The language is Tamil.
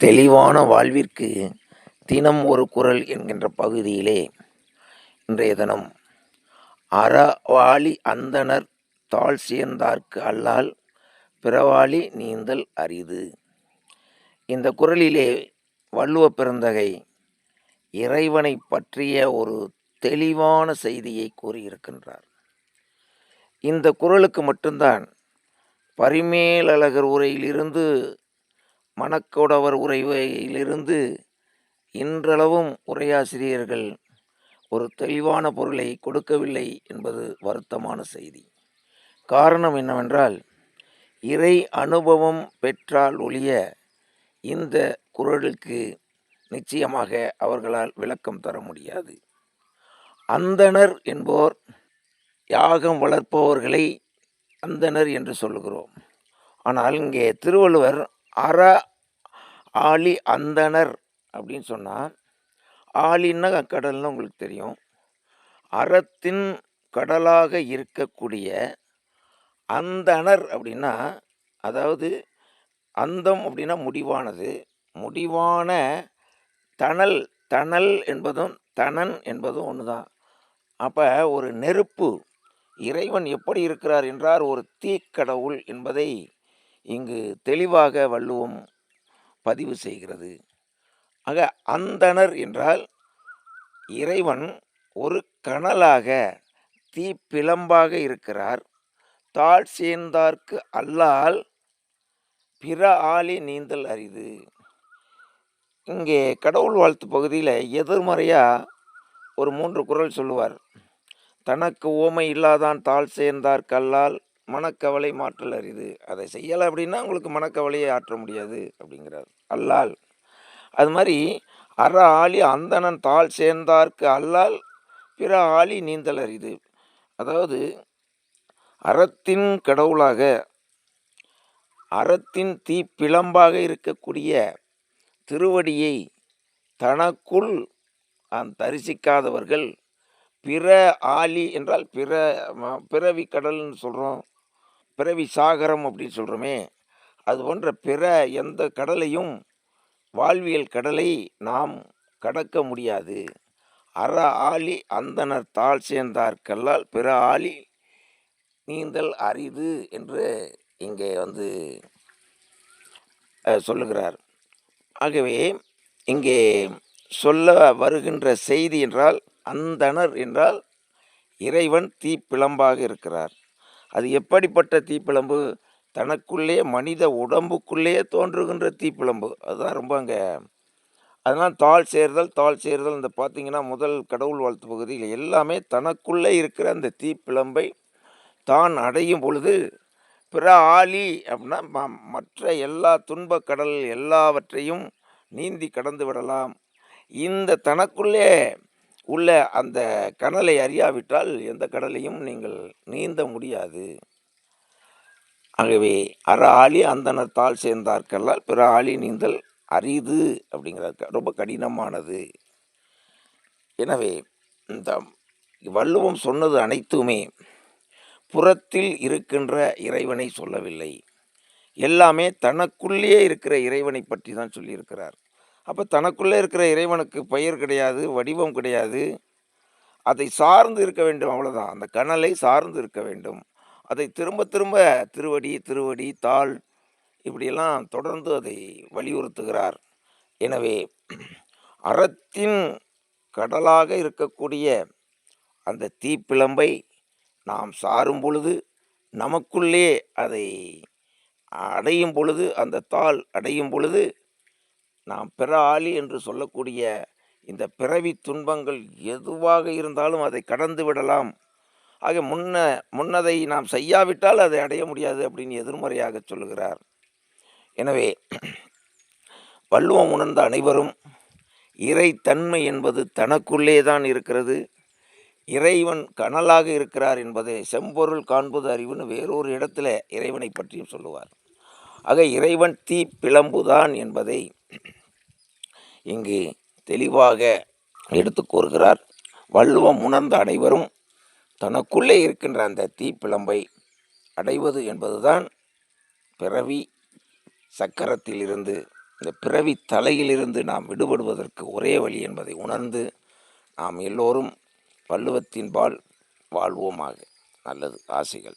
தெளிவான வாழ்விற்கு தினம் ஒரு குரல் என்கின்ற பகுதியிலே இன்றைய தினம் அறவாளி அந்தணர் தாழ் சேர்ந்தார்க்கு அல்லால் பிறவாளி நீந்தல் அரிது. இந்த குரலிலே வள்ளுவ பிறந்தகை இறைவனை பற்றிய ஒரு தெளிவான செய்தியை கூறியிருக்கின்றார். இந்த குரலுக்கு மட்டும்தான் பரிமேலழகர் உரையிலிருந்து மணக்கோடவர் உரைவையிலிருந்து இன்றளவும் உரையாசிரியர்கள் ஒரு தெளிவான பொருளை கொடுக்கவில்லை என்பது வருத்தமான செய்தி. காரணம் என்னவென்றால் இறை அனுபவம் பெற்றால் ஒழிய இந்த குரலுக்கு நிச்சயமாக அவர்களால் விளக்கம் தர முடியாது. அந்தணர் என்போர் யாகம் வளர்ப்பவர்களை அந்தணர் என்று சொல்லுகிறோம். ஆனால் இங்கே திருவள்ளுவர் அற ஆளி அந்தணர் அப்படின்னு சொன்னால் ஆளின்னா கடல்னு உங்களுக்கு தெரியும். அறத்தின் கடலாக இருக்கக்கூடிய அந்தணர் அப்படின்னா அதாவது அந்தம் அப்படின்னா முடிவானது. முடிவான தணல் தணல் என்பதும் தணன் என்பதும் ஒன்று தான் அப்போ ஒரு நெருப்பு இறைவன் எப்படி இருக்கிறார் என்றார் ஒரு தீக்கடவுள் என்பதை இங்கு தெளிவாக வள்ளுவம் பதிவு செய்கிறது. ஆக அந்தணர் என்றால் இறைவன் ஒரு கனலாக தீப்பிளம்பாக இருக்கிறார். தாழ் சேர்ந்தார்க்கு அல்லால் பிற ஆளி நீந்தல் அரிது. இங்கே கடவுள் வாழ்த்து பகுதியில் எதிர்மறையாக ஒரு மூன்று குரல் சொல்லுவார். தனக்கு ஓமை இல்லாதான் தாழ் சேர்ந்தார் கல்லால் மனக்கவலை மாற்றல் அரிது. அதை செய்யலை அப்படின்னா உங்களுக்கு மனக்கவலையை ஆற்ற முடியாது அப்படிங்கிறார். அல்லால். அது மாதிரி அற ஆளி அந்தணன் தாள் சேர்ந்தார்க்கு அல்லால் பிற ஆளி நீந்தல் அரிது. அதாவது அறத்தின் கடவுளாக அறத்தின் தீப்பிழம்பாக இருக்கக்கூடிய திருவடியை தனக்குள் தரிசிக்காதவர்கள் பிற ஆலி என்றால் பிற பிறவி கடல்னு சொல்கிறோம் பிறவி சாகரம் அப்படின்னு சொல்கிறோமே அது போன்ற பிற எந்த கடலையும் வாழ்வியல் கடலை நாம் கடக்க முடியாது. அற ஆளி அந்தனர் தாழ் சேர்ந்தார்கல்லால் பிற ஆளி நீந்தல் அரிது என்று இங்கே வந்து சொல்லுகிறார். ஆகவே இங்கே சொல்ல வருகின்ற செய்தி என்றால் அந்தணர் என்றால் இறைவன் தீப்பிழம்பாக இருக்கிறார். அது எப்படிப்பட்ட தீப்பிழம்பு? தனக்குள்ளே மனித உடம்புக்குள்ளேயே தோன்றுகின்ற தீப்பிழம்பு. அதுதான் ரொம்ப அங்கே அதனால் தாழ் சேர்தல் தாழ் சேர்தல் இந்த பார்த்திங்கன்னா முதல் கடவுள் வாழ்த்து பகுதியில் எல்லாமே தனக்குள்ளே இருக்கிற அந்த தீப்பிழம்பை தான் அடையும் பொழுது பிற ஆலி அப்படின்னா மற்ற எல்லா துன்பக் கடல் எல்லாவற்றையும் நீந்தி கடந்து விடலாம். இந்த தனக்குள்ளே உள்ள அந்த கடலை அறியாவிட்டால் எந்த கடலையும் நீங்கள் நீந்த முடியாது. ஆகவே அற ஆளி அந்தனத்தால் சேர்ந்தார்கல்லால் பிற ஆளி நீந்தல் அரிது அப்படிங்கிறது ரொம்ப கடினமானது. எனவே இந்த வள்ளுவம் சொன்னது அனைத்துமே புறத்தில் இருக்கின்ற இறைவனை சொல்லவில்லை. எல்லாமே தனக்குள்ளேயே இருக்கிற இறைவனை பற்றி தான் சொல்லியிருக்கிறார். அப்போ தனக்குள்ளே இருக்கிற இறைவனுக்கு பெயர் கிடையாது வடிவம் கிடையாது. அதை சார்ந்து இருக்க வேண்டும் அவ்வளோதான் அந்த கனலை சார்ந்து இருக்க வேண்டும். அதை திரும்ப திரும்ப திருவடி திருவடி தாள் இப்படியெல்லாம் தொடர்ந்து அதை வலியுறுத்துகிறார். எனவே அறத்தின் கடலாக இருக்கக்கூடிய அந்த தீப்பிழம்பை நாம் சாரும் பொழுது நமக்குள்ளே அதை அடையும் பொழுது அந்த தாள் அடையும் பொழுது நாம் பிற ஆளி என்று சொல்லக்கூடிய இந்த பிறவி துன்பங்கள் எதுவாக இருந்தாலும் அதை கடந்து விடலாம். ஆக முன்ன முன்னதை நாம் செய்யாவிட்டால் அதை அடைய முடியாது அப்படின்னு எதிர்மறையாக சொல்லுகிறார். எனவே வள்ளுவம் உணர்ந்த அனைவரும் இறைத்தன்மை என்பது தனக்குள்ளே தான் இருக்கிறது. இறைவன் கனலாக இருக்கிறார் என்பதை செம்பொருள் காண்பது அறிவுன்னு வேறொரு இடத்துல இறைவனை பற்றியும் சொல்லுவார். ஆக இறைவன் தீ பிளம்புதான் என்பதை இங்கு தெளிவாக எடுத்து கூறுகிறார் வள்ளுவம் உணர்ந்த அனைவரும் தனக்குள்ளே இருக்கின்ற அந்த தீப்பிழம்பை அடைவது என்பதுதான் பிறவி சக்கரத்தில் இருந்து இந்த பிறவி தலையிலிருந்து நாம் விடுபடுவதற்கு ஒரே வழி என்பதை உணர்ந்து நாம் எல்லோரும் வள்ளுவத்தின்பால் வாழ்வோமாக. நல்லது ஆசைகள்.